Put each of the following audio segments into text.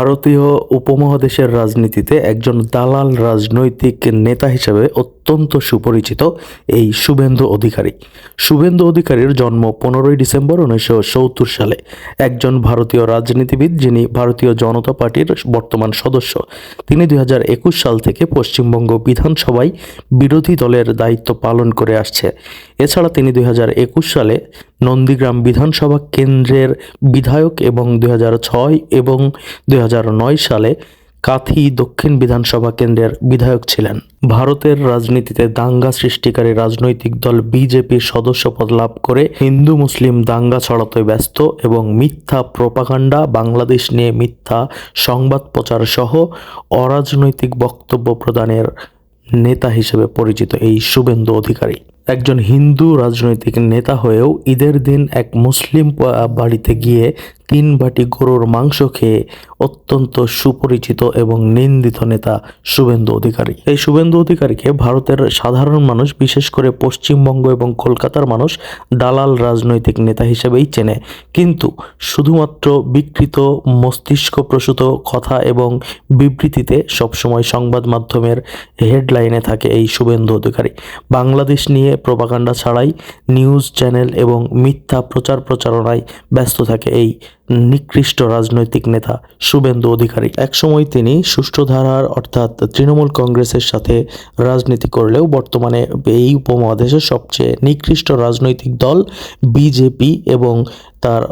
ভারতীয় উপমহাদেশের রাজনীতিতে একজন দালাল রাজনৈতিক নেতা হিসেবে অত্যন্ত সুপরিচিত এই শুভেন্দু অধিকারী। শুভেন্দু অধিকারীর জন্ম পনেরোই ডিসেম্বর উনিশশো সত্তর সালে। একজন ভারতীয় রাজনীতিবিদ যিনি ভারতীয় জনতা পার্টির বর্তমান সদস্য। তিনি দুই হাজার একুশ সাল থেকে পশ্চিমবঙ্গ বিধানসভায় বিরোধী দলের দায়িত্ব পালন করে আসছে। এছাড়া তিনি দুই হাজার একুশ সালে নন্দীগ্রাম বিধানসভা কেন্দ্রের বিধায়ক এবং দু হাজার ছয় এবং দুই হাজার নয় সালে কাথি দক্ষিণ বিধানসভা কেন্দ্রের বিধায়ক ছিলেন। ভারতের রাজনীতিতে দাঙ্গা সৃষ্টিকারী রাজনৈতিক দল বিজেপির সদস্যপদ লাভ করে হিন্দু মুসলিম দাঙ্গা ছড়াতে ব্যস্ত এবং মিথ্যা প্রপাগান্ডা, বাংলাদেশ নিয়ে মিথ্যা সংবাদ প্রচার সহ অরাজনৈতিক বক্তব্য প্রদানের নেতা হিসেবে পরিচিত এই শুভেন্দু অধিকারী। একজন হিন্দু রাজনৈতিক নেতা হয়েও ঈদের দিন এক মুসলিম বাড়িতে গিয়ে তিন বাটি গরুর মাংস খেয়ে অত্যন্ত সুপরিচিত এবং নিন্দিত নেতা শুভেন্দু অধিকারী। এই শুভেন্দু অধিকারীকে ভারতের সাধারণ মানুষ, বিশেষ করে পশ্চিমবঙ্গ এবং কলকাতার মানুষ, দালাল রাজনৈতিক নেতা হিসেবেই চেনে। কিন্তু শুধুমাত্র বিকৃত মস্তিষ্ক প্রসূত কথা এবং বিবৃতিতে সবসময় সংবাদ মাধ্যমের হেডলাইনে থাকে এই শুভেন্দু অধিকারী। বাংলাদেশ নিয়ে প্রপাগান্ডা ছাড়াই নিউজ চ্যানেল এবং মিথ্যা প্রচার প্রচারণায় ব্যস্ত থাকে এই নিকৃষ্ট রাজনৈতিক নেতা শুভেন্দু অধিকারী। একসময় তিনি সুষ্ঠু ধারার অর্থাৎ তৃণমূল কংগ্রেসের সাথে রাজনীতি করলেও বর্তমানে এই উপমহাদেশের সবচেয়ে নিকৃষ্ট রাজনৈতিক দল বিজেপি এবং তার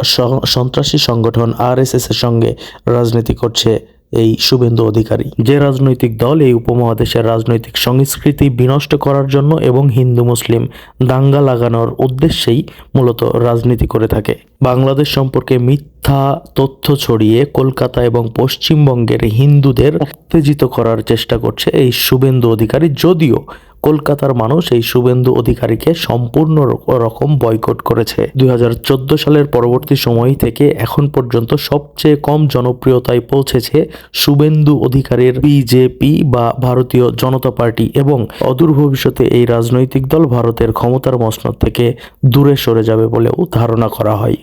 সন্ত্রাসী সংগঠন আরএসএসের সঙ্গে রাজনীতি করছে এই শুভেন্দু অধিকারী। যে রাজনৈতিক দল এই উপমহাদেশের রাজনৈতিক সংস্কৃতি বিনষ্ট করার জন্য এবং হিন্দু মুসলিম দাঙ্গা লাগানোর উদ্দেশ্যেই মূলত রাজনীতি করে থাকে। বাংলাদেশ সম্পর্কে মিথ্যা তথ্য ছড়িয়ে কলকাতা এবং পশ্চিমবঙ্গের হিন্দুদের উত্তেজিত করার চেষ্টা করছে এই শুভেন্দু অধিকারী, যদিও কলকাতার মানুষ এই শুভেন্দু অধিকারীকে সম্পূর্ণ রকম বয়কট করেছে। দুই হাজার চোদ্দ সালের পরবর্তী সময় থেকে এখন পর্যন্ত সবচেয়ে কম জনপ্রিয়তায় পৌঁছেছে শুভেন্দু অধিকারের বিজেপি বা ভারতীয় জনতা পার্টি এবং অদূর ভবিষ্যতে এই রাজনৈতিক দল ভারতের ক্ষমতার মসনদ থেকে দূরে সরে যাবে বলেও ধারণা করা হয়।